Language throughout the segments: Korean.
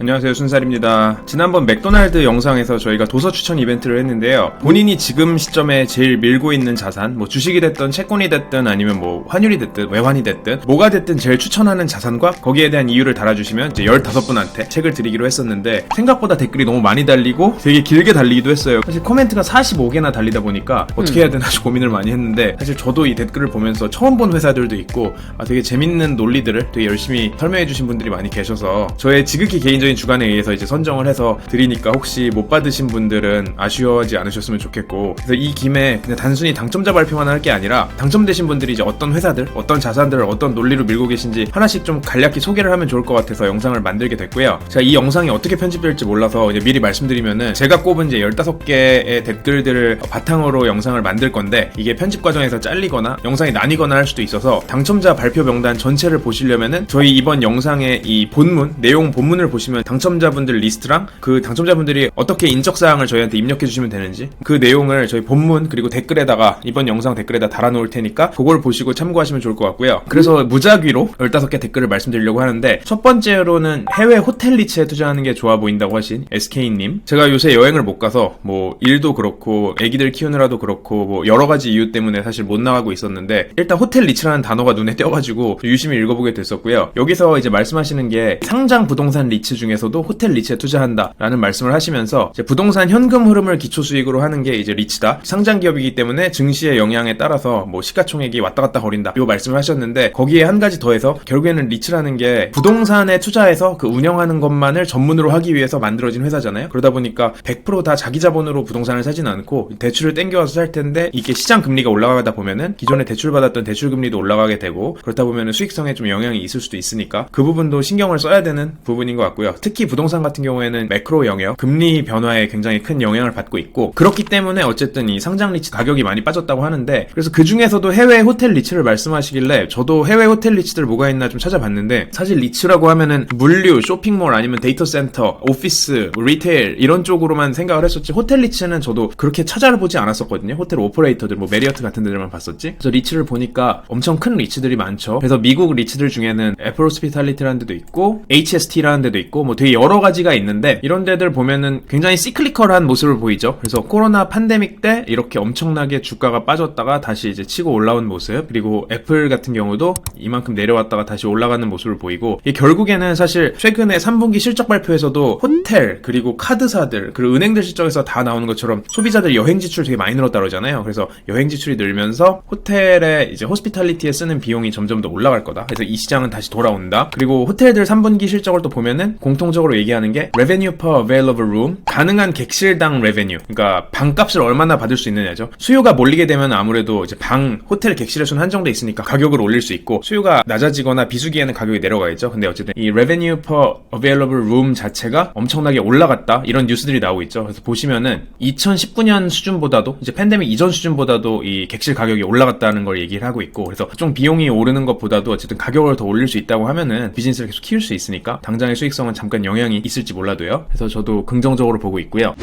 안녕하세요 순살입니다. 지난번 맥도날드 영상에서 저희가 도서 추천 이벤트를 했는데요. 본인이 지금 시점에 제일 밀고 있는 자산, 뭐 주식이 됐든 채권이 됐든 아니면 뭐 환율이 됐든 외환이 됐든 뭐가 됐든 제일 추천하는 자산과 거기에 대한 이유를 달아주시면 이제 15분한테 책을 드리기로 했었는데 생각보다 댓글이 너무 많이 달리고 되게 길게 달리기도 했어요. 사실 코멘트가 45개나 달리다 보니까 어떻게 해야 되나 좀 고민을 많이 했는데 사실 저도 이 댓글을 보면서 처음 본 회사들도 있고 아, 되게 재밌는 논리들을 되게 열심히 설명해 주신 분들이 많이 계셔서 저의 지극히 개인적인 주관에 의해서 이제 선정을 해서 드리니까 혹시 못 받으신 분들은 아쉬워하지 않으셨으면 좋겠고 그래서 이 김에 그냥 단순히 당첨자 발표만 할 게 아니라 당첨되신 분들이 이제 어떤 회사들 어떤 자산들을 어떤 논리로 밀고 계신지 하나씩 좀 간략히 소개를 하면 좋을 것 같아서 영상을 만들게 됐고요. 제가 이 영상이 어떻게 편집될지 몰라서 이제 미리 말씀드리면은 제가 꼽은 이제 15개의 댓글들을 바탕으로 영상을 만들 건데 이게 편집 과정에서 잘리거나 영상이 나뉘거나 할 수도 있어서 당첨자 발표 명단 전체를 보시려면은 저희 이번 영상의 이 본문 내용 본문을 보시면 당첨자분들 리스트랑 그 당첨자분들이 어떻게 인적 사항을 저희한테 입력해 주시면 되는지 그 내용을 저희 본문 그리고 댓글에다가 이번 영상 댓글에다 달아 놓을 테니까 그걸 보시고 참고하시면 좋을 것 같고요. 그래서 무작위로 15개 댓글을 말씀드리려고 하는데 첫 번째로는 해외 호텔 리츠에 투자하는 게 좋아 보인다고 하신 SK님. 제가 요새 여행을 못 가서 뭐 일도 그렇고 애기들 키우느라도 그렇고 뭐 여러 가지 이유 때문에 사실 못 나가고 있었는데 일단 호텔 리츠라는 단어가 눈에 띄어가지고 유심히 읽어보게 됐었고요. 여기서 이제 말씀하시는 게 상장 부동산 리츠 중에 서도 호텔 리츠에 투자한다 라는 말씀을 하시면서 부동산 현금 흐름을 기초 수익으로 하는 게 이제 리츠다. 상장 기업이기 때문에 증시의 영향에 따라서 뭐 시가총액이 왔다 갔다 거린다. 이 말씀을 하셨는데 거기에 한 가지 더해서 결국에는 리츠라는 게 부동산에 투자해서 그 운영하는 것만을 전문으로 하기 위해서 만들어진 회사잖아요. 그러다 보니까 100%다 자기 자본으로 부동산을 사진 않고 대출을 땡겨와서 살 텐데 이게 시장 금리가 올라가다 보면은 기존에 대출 받았던 대출 금리도 올라가게 되고 그렇다 보면은 수익성에 좀 영향이 있을 수도 있으니까 그 부분도 신경을 써야 되는 부분인 것 같고요. 특히 부동산 같은 경우에는 매크로 영역, 금리 변화에 굉장히 큰 영향을 받고 있고 그렇기 때문에 어쨌든 이 상장 리츠 가격이 많이 빠졌다고 하는데 그래서 그 중에서도 해외 호텔 리츠를 말씀하시길래 저도 해외 호텔 리츠들 뭐가 있나 좀 찾아봤는데 사실 리츠라고 하면은 물류, 쇼핑몰 아니면 데이터 센터, 오피스, 뭐 리테일 이런 쪽으로만 생각을 했었지 호텔 리츠는 저도 그렇게 찾아보지 않았었거든요. 호텔 오퍼레이터들 뭐 메리어트 같은 데들만 봤었지. 그래서 리츠를 보니까 엄청 큰 리츠들이 많죠. 그래서 미국 리츠들 중에는 애플 호스피탈리티라는 데도 있고 HST라는 데도 있고 뭐 되게 여러 가지가 있는데 이런 데들 보면은 굉장히 시클리컬한 모습을 보이죠. 그래서 코로나 팬데믹 때 이렇게 엄청나게 주가가 빠졌다가 다시 이제 치고 올라온 모습 그리고 애플 같은 경우도 이만큼 내려왔다가 다시 올라가는 모습을 보이고 결국에는 사실 최근에 3분기 실적 발표에서도 호텔 그리고 카드사들 그리고 은행들 실적에서 다 나오는 것처럼 소비자들 여행 지출 되게 많이 늘었다 그러잖아요. 그래서 여행 지출이 늘면서 호텔에 이제 호스피탈리티에 쓰는 비용이 점점 더 올라갈 거다. 그래서 이 시장은 다시 돌아온다. 그리고 호텔들 3분기 실적을 또 보면은 공 통적으로 얘기하는 게 revenue per available room 가능한 객실당 revenue 그러니까 방값을 얼마나 받을 수 있느냐죠. 수요가 몰리게 되면 아무래도 이제 방 호텔 객실의 수는 한정돼 있으니까 가격을 올릴 수 있고 수요가 낮아지거나 비수기에는 가격이 내려가겠죠. 근데 어쨌든 이 revenue per available room 자체가 엄청나게 올라갔다 이런 뉴스들이 나오고 있죠. 그래서 보시면은 2019년 수준보다도 이제 팬데믹 이전 수준보다도 이 객실 가격이 올라갔다는 걸 얘기를 하고 있고 그래서 좀 비용이 오르는 것보다도 어쨌든 가격을 더 올릴 수 있다고 하면은 비즈니스를 계속 키울 수 있으니까 당장의 수익성은 잠깐 영향이 있을지 몰라도요. 그래서 저도 긍정적으로 보고 있고요.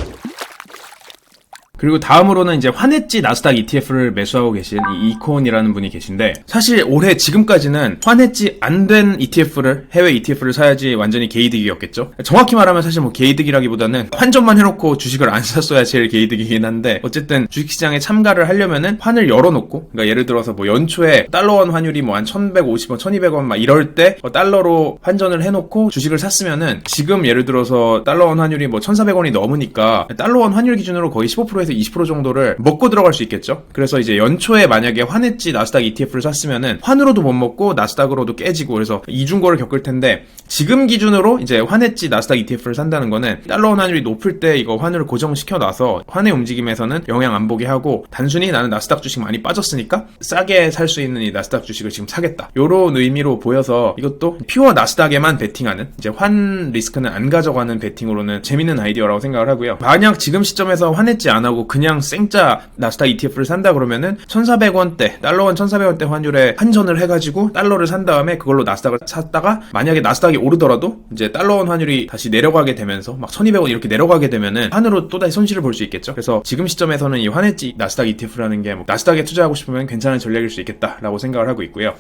그리고 다음으로는 이제 환해지 나스닥 ETF를 매수하고 계신 이 이콘이라는 분이 계신데 사실 올해 지금까지는 환해지 안 된 ETF를 해외 ETF를 사야지 완전히 개이득이었겠죠. 정확히 말하면 사실 뭐 개이득이라기보다는 환전만 해놓고 주식을 안 샀어야 제일 개이득이긴 한데 어쨌든 주식시장에 참가를 하려면은 환을 열어놓고 그러니까 예를 들어서 뭐 연초에 달러원 환율이 뭐 한 1,150원, 1,200원 막 이럴 때뭐 달러로 환전을 해놓고 주식을 샀으면은 지금 예를 들어서 달러원 환율이 뭐 1,400원이 넘으니까 달러원 환율 기준으로 거의 15% 에서 20% 정도를 먹고 들어갈 수 있겠죠. 그래서 이제 연초에 만약에 환했지 나스닥 ETF를 샀으면은 환으로도 못 먹고 나스닥으로도 깨지고 그래서 이중고를 겪을 텐데 지금 기준으로 이제 환했지 나스닥 ETF를 산다는 거는 달러원 환율이 높을 때 이거 환율을 고정시켜 놔서 환의 움직임에서는 영향 안 보게 하고 단순히 나는 나스닥 주식 많이 빠졌으니까 싸게 살 수 있는 이 나스닥 주식을 지금 사겠다. 요런 의미로 보여서 이것도 퓨어 나스닥에만 베팅하는 이제 환 리스크는 안 가져가는 베팅으로는 재밌는 아이디어라고 생각을 하고요. 만약 지금 시점에서 환했지 안 하고 그냥 생짜 나스닥 ETF를 산다 그러면은 1,400원대 달러원 1,400원대 환율에 환전을 해가지고 달러를 산 다음에 그걸로 나스닥을 샀다가 만약에 나스닥이 오르더라도 이제 달러원 환율이 다시 내려가게 되면서 막 1,200원 이렇게 내려가게 되면은 환으로 또 다시 손실을 볼 수 있겠죠. 그래서 지금 시점에서는 이 환해지 나스닥 ETF라는 게 뭐 나스닥에 투자하고 싶으면 괜찮은 전략일 수 있겠다라고 생각을 하고 있고요.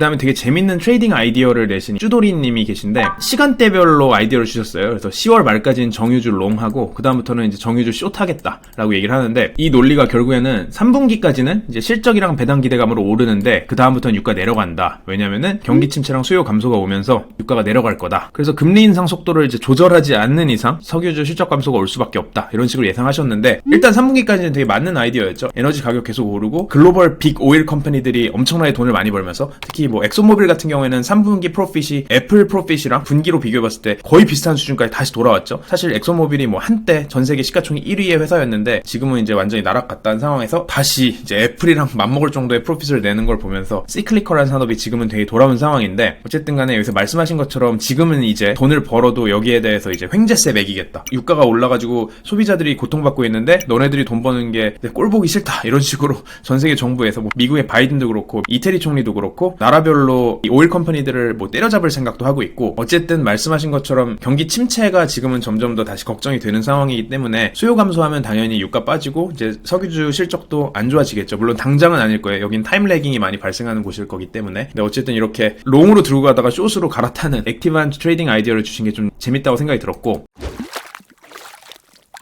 다음에 되게 재밌는 트레이딩 아이디어를 내신 쭈도리님이 계신데 시간대별로 아이디어를 주셨어요. 그래서 10월 말까지는 정유주 롱하고 그 다음부터는 이제 정유주 숏하겠다라고 얘기를 하는데 이 논리가 결국에는 3분기까지는 이제 실적이랑 배당 기대감으로 오르는데 그 다음부터는 유가 내려간다. 왜냐면은 경기 침체랑 수요 감소가 오면서 유가가 내려갈 거다. 그래서 금리 인상 속도를 이제 조절하지 않는 이상 석유주 실적 감소가 올 수밖에 없다. 이런 식으로 예상하셨는데 일단 3분기까지는 되게 맞는 아이디어였죠. 에너지 가격 계속 오르고 글로벌 빅 오일 컴퍼니들이 엄청나게 돈을 많이 벌면서 특히 뭐 엑소모빌 같은 경우에는 3분기 프로핏이 애플 프로핏이랑 분기로 비교해봤을 때 거의 비슷한 수준까지 다시 돌아왔죠. 사실 엑소모빌이 뭐 한때 전 세계 시가총액 1위의 회사였는데 지금은 이제 완전히 나락갔다는 상황에서 다시 이제 애플이랑 맞먹을 정도의 프로핏을 내는 걸 보면서 시클리컬한 산업이 지금은 되게 돌아온 상황인데 어쨌든 간에 여기서 말씀하신 것처럼 지금은 이제 돈을 벌어도 여기에 대해서 이제 횡재세 매기겠다. 유가가 올라가지고 소비자들이 고통받고 있는데 너네들이 돈 버는 게 꼴 보기 싫다. 이런 식으로 전 세계 정부에서 뭐 미국의 바이든도 그렇고 이태리 총리도 그렇고 나 라별로 이 오일 컴퍼니들을 뭐 때려잡을 생각도 하고 있고 어쨌든 말씀하신 것처럼 경기 침체가 지금은 점점 더 다시 걱정이 되는 상황이기 때문에 수요 감소하면 당연히 유가 빠지고 이제 석유주 실적도 안 좋아지겠죠. 물론 당장은 아닐 거예요. 여긴 타임 레깅이 많이 발생하는 곳일 거기 때문에. 근데 어쨌든 이렇게 롱으로 들고 가다가 숏으로 갈아타는 액티브한 트레이딩 아이디어를 주신 게 좀 재밌다고 생각이 들었고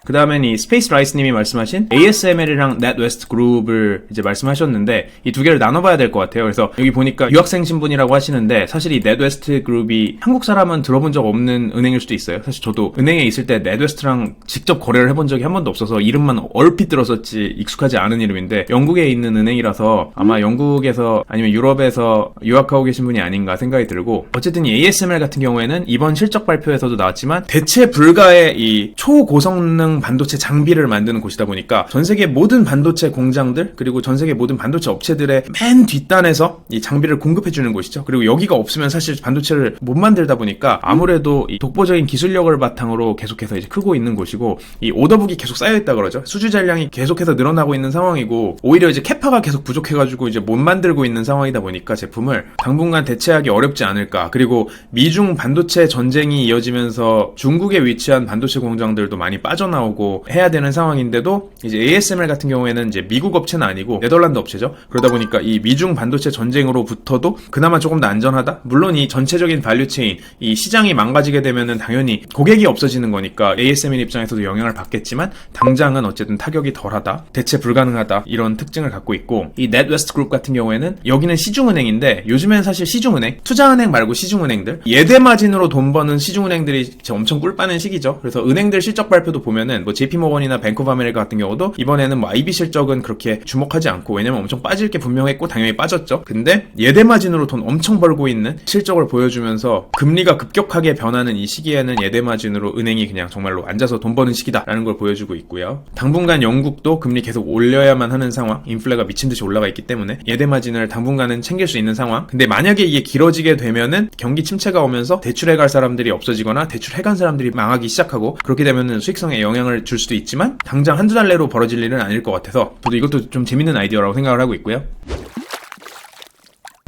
그 다음엔 이 스페이스 라이스님이 말씀하신 ASML이랑 넷웨스트 그룹을 이제 말씀하셨는데 이 두 개를 나눠봐야 될 것 같아요. 그래서 여기 보니까 유학생 신분이라고 하시는데 사실 이 넷웨스트 그룹이 한국 사람은 들어본 적 없는 은행일 수도 있어요. 사실 저도 은행에 있을 때 넷웨스트랑 직접 거래를 해본 적이 한 번도 없어서 이름만 얼핏 들었었지 익숙하지 않은 이름인데 영국에 있는 은행이라서 아마 영국에서 아니면 유럽에서 유학하고 계신 분이 아닌가 생각이 들고 어쨌든 이 ASML 같은 경우에는 이번 실적 발표에서도 나왔지만 대체 불가의 이 초고성능 반도체 장비를 만드는 곳이다 보니까 전 세계 모든 반도체 공장들 그리고 전 세계 모든 반도체 업체들의 맨 뒷단에서 이 장비를 공급해 주는 곳이죠. 그리고 여기가 없으면 사실 반도체를 못 만들다 보니까 아무래도 이 독보적인 기술력을 바탕으로 계속해서 이제 크고 있는 곳이고 이 오더북이 계속 쌓여 있다 그러죠. 수주 잔량이 계속해서 늘어나고 있는 상황이고 오히려 이제 캐파가 계속 부족해 가지고 이제 못 만들고 있는 상황이다 보니까 제품을 당분간 대체하기 어렵지 않을까. 그리고 미중 반도체 전쟁이 이어지면서 중국에 위치한 반도체 공장들도 많이 빠져나오고 나오고 해야 되는 상황인데도 이제 ASML 같은 경우에는 이제 미국 업체는 아니고 네덜란드 업체죠. 그러다 보니까 이 미중 반도체 전쟁으로부터도 그나마 조금 더 안전하다. 물론 이 전체적인 발류체인 이 시장이 망가지게 되면은 당연히 고객이 없어지는 거니까 ASML 입장에서도 영향을 받겠지만 당장은 어쨌든 타격이 덜하다. 대체 불가능하다. 이런 특징을 갖고 있고 이 넷웨스트 그룹 같은 경우에는 여기는 시중은행인데 요즘엔 사실 시중은행 투자은행 말고 시중은행들 예대 마진으로 돈 버는 시중은행들이 엄청 꿀 빠는 시기죠. 그래서 은행들 실적 발표도 보면은 뭐 JP모건이나 뱅크 오브 아메리카 같은 경우도 이번에는 뭐 IB 실적은 그렇게 주목하지 않고 왜냐면 엄청 빠질 게 분명했고 당연히 빠졌죠. 근데 예대 마진으로 돈 엄청 벌고 있는 실적을 보여주면서 금리가 급격하게 변하는 이 시기에는 예대 마진으로 은행이 그냥 정말로 앉아서 돈 버는 시기다라는 걸 보여주고 있고요. 당분간 영국도 금리 계속 올려야만 하는 상황, 인플레가 미친 듯이 올라가 있기 때문에 예대 마진을 당분간은 챙길 수 있는 상황. 근데 만약에 이게 길어지게 되면은 경기 침체가 오면서 대출해 갈 사람들이 없어지거나 대출해 간 사람들이 망하기 시작하고 그렇게 되면은 수익성에 영향을 줄 수도 있지만 당장 한두 달 내로 벌어질 일은 아닐 것 같아서 저도 이것도 좀 재밌는 아이디어라고 생각을 하고 있고요.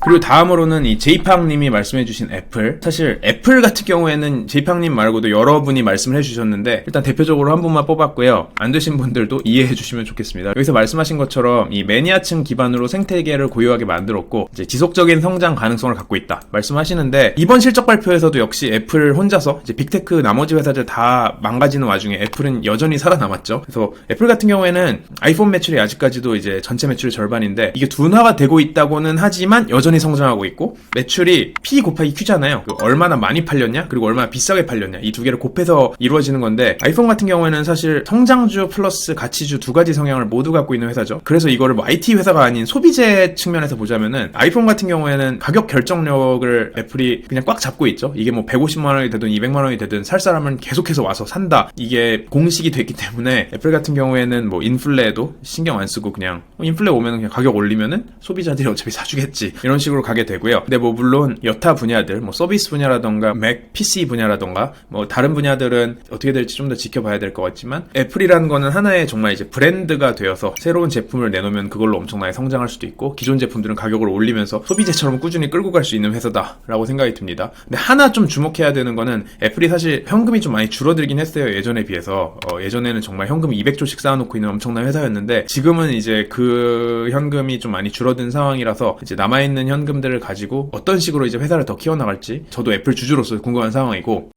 그리고 다음으로는 이 제이팡님이 말씀해주신 애플. 사실 애플 같은 경우에는 제이팡님 말고도 여러분이 말씀을 해주셨는데 일단 대표적으로 한 분만 뽑았고요. 안 되신 분들도 이해해주시면 좋겠습니다. 여기서 말씀하신 것처럼 이 매니아층 기반으로 생태계를 고유하게 만들었고 이제 지속적인 성장 가능성을 갖고 있다. 말씀하시는데 이번 실적 발표에서도 역시 애플 혼자서 이제 빅테크 나머지 회사들 다 망가지는 와중에 애플은 여전히 살아남았죠. 그래서 애플 같은 경우에는 아이폰 매출이 아직까지도 이제 전체 매출의 절반인데 이게 둔화가 되고 있다고는 하지만 여전히 성장하고 있고 매출이 P 곱하기 Q잖아요. 그 얼마나 많이 팔렸냐 그리고 얼마나 비싸게 팔렸냐 이 두 개를 곱해서 이루어지는 건데 아이폰 같은 경우에는 사실 성장주 플러스 가치주 두 가지 성향을 모두 갖고 있는 회사죠. 그래서 이거를 뭐 IT 회사가 아닌 소비재 측면에서 보자면은 아이폰 같은 경우에는 가격 결정력을 애플이 그냥 꽉 잡고 있죠. 이게 뭐 150만 원이 되든 200만 원이 되든 살 사람은 계속해서 와서 산다. 이게 공식이 됐기 때문에 애플 같은 경우에는 뭐 인플레에도 신경 안 쓰고 그냥 뭐 인플레 오면 그냥 가격 올리면은 소비자들이 어차피 사주겠지 이런 식으로 가게 되고요. 근데 뭐 물론 여타 분야들 뭐 서비스 분야라던가 맥 PC 분야라던가 뭐 다른 분야들은 어떻게 될지 좀 더 지켜봐야 될 것 같지만 애플이라는 거는 하나의 정말 이제 브랜드가 되어서 새로운 제품을 내놓으면 그걸로 엄청나게 성장할 수도 있고 기존 제품들은 가격을 올리면서 소비재처럼 꾸준히 끌고 갈 수 있는 회사다라고 생각이 듭니다. 근데 하나 좀 주목해야 되는 거는 애플이 사실 현금이 좀 많이 줄어들긴 했어요. 예전에 비해서 어, 예전에는 정말 현금 200조씩 쌓아놓고 있는 엄청난 회사였는데 지금은 이제 그 현금이 좀 많이 줄어든 상황이라서 이제 남아있는 현 현금들을 가지고 어떤 식으로 이제 회사를 더 키워나갈지 저도 애플 주주로서 궁금한 상황이고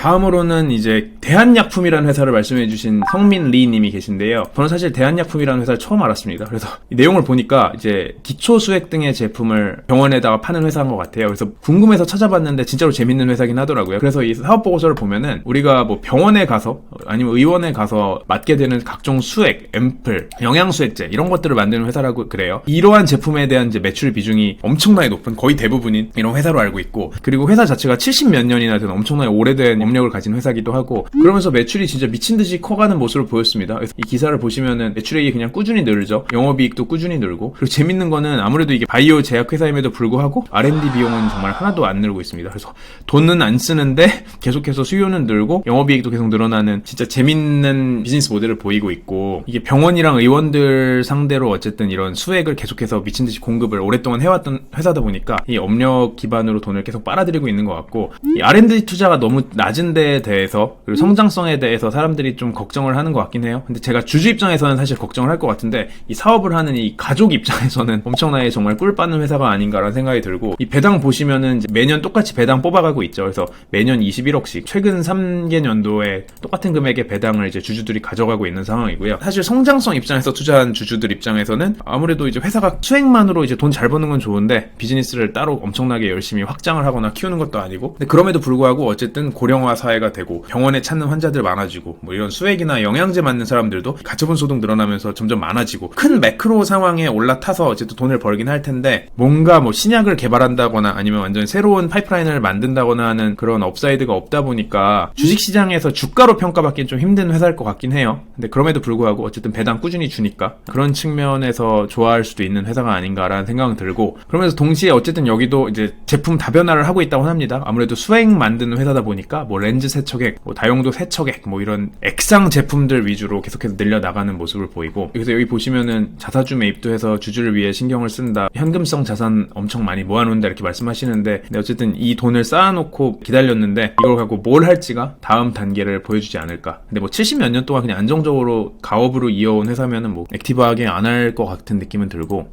다음으로는 이제 대한약품이라는 회사를 말씀해 주신 성민 리 님이 계신데요. 저는 사실 대한약품이라는 회사를 처음 알았습니다. 그래서 이 내용을 보니까 이제 기초 수액 등의 제품을 병원에다가 파는 회사인 것 같아요. 그래서 궁금해서 찾아봤는데 진짜로 재밌는 회사긴 하더라고요. 그래서 이 사업 보고서를 보면은 우리가 뭐 병원에 가서 아니면 의원에 가서 맞게 되는 각종 수액, 앰플, 영양수액제 이런 것들을 만드는 회사라고 그래요. 이러한 제품에 대한 이제 매출 비중이 엄청나게 높은 거의 대부분인 이런 회사로 알고 있고 그리고 회사 자체가 70 몇 년이나 된 엄청나게 오래된 업력을 가진 회사기도 하고 그러면서 매출이 진짜 미친 듯이 커가는 모습을 보였습니다. 그래서 이 기사를 보시면은 매출액이 그냥 꾸준히 늘죠. 영업이익도 꾸준히 늘고 그리고 재밌는 거는 아무래도 이게 바이오 제약 회사임에도 불구하고 R&D 비용은 정말 하나도 안 늘고 있습니다. 그래서 돈은 안 쓰는데 계속해서 수요는 늘고 영업이익도 계속 늘어나는 진짜 재밌는 비즈니스 모델을 보이고 있고 이게 병원이랑 의원들 상대로 어쨌든 이런 수액을 계속해서 미친 듯이 공급을 오랫동안 해왔던 회사다 보니까 이 업력 기반으로 돈을 계속 빨아들이고 있는 것 같고 이 R&D 투자가 너무 낮은 데에 대해서 그리고 성장성에 대해서 사람들이 좀 걱정을 하는 것 같긴 해요. 근데 제가 주주 입장에서는 사실 걱정을 할 것 같은데 이 사업을 하는 이 가족 입장에서는 엄청나게 정말 꿀 빠는 회사가 아닌가라는 생각이 들고 이 배당 보시면은 매년 똑같이 배당 뽑아가고 있죠. 그래서 매년 21억씩 최근 3개 년도에 똑같은 금액의 배당을 이제 주주들이 가져가고 있는 상황이고요. 사실 성장성 입장에서 투자한 주주들 입장에서는 아무래도 이제 회사가 수익만으로 이제 돈 잘 버는 건 좋은데 비즈니스를 따로 엄청나게 열심히 확장을 하거나 키우는 것도 아니고 근데 그럼에도 불구하고 어쨌든 고령화 사회가 되고 병원에 찾는 환자들 많아지고 뭐 이런 수액이나 영양제 맞는 사람들도 가처분 소득 늘어나면서 점점 많아지고 큰 매크로 상황에 올라타서 어쨌든 돈을 벌긴 할 텐데 뭔가 뭐 신약을 개발한다거나 아니면 완전 새로운 파이프라인을 만든다거나 하는 그런 업사이드가 없다 보니까 주식시장에서 주가로 평가받기는 좀 힘든 회사일 것 같긴 해요. 근데 그럼에도 불구하고 어쨌든 배당 꾸준히 주니까 그런 측면에서 좋아할 수도 있는 회사가 아닌가라는 생각은 들고 그러면서 동시에 어쨌든 여기도 이제 제품 다변화를 하고 있다고 합니다. 아무래도 수액 만드는 회사다 보니까 뭐 렌즈 세척액, 뭐 다용도 세척액, 뭐 이런 액상 제품들 위주로 계속해서 늘려 나가는 모습을 보이고 그래서 여기 보시면은 자사주 매입도 해서 주주를 위해 신경을 쓴다. 현금성 자산 엄청 많이 모아놓는다 이렇게 말씀하시는데 근데 어쨌든 이 돈을 쌓아놓고 기다렸는데 이걸 갖고 뭘 할지가 다음 단계를 보여주지 않을까. 근데 뭐 70몇 년 동안 그냥 안정적으로 가업으로 이어온 회사면은 뭐 액티브하게 안 할 것 같은 느낌은 들고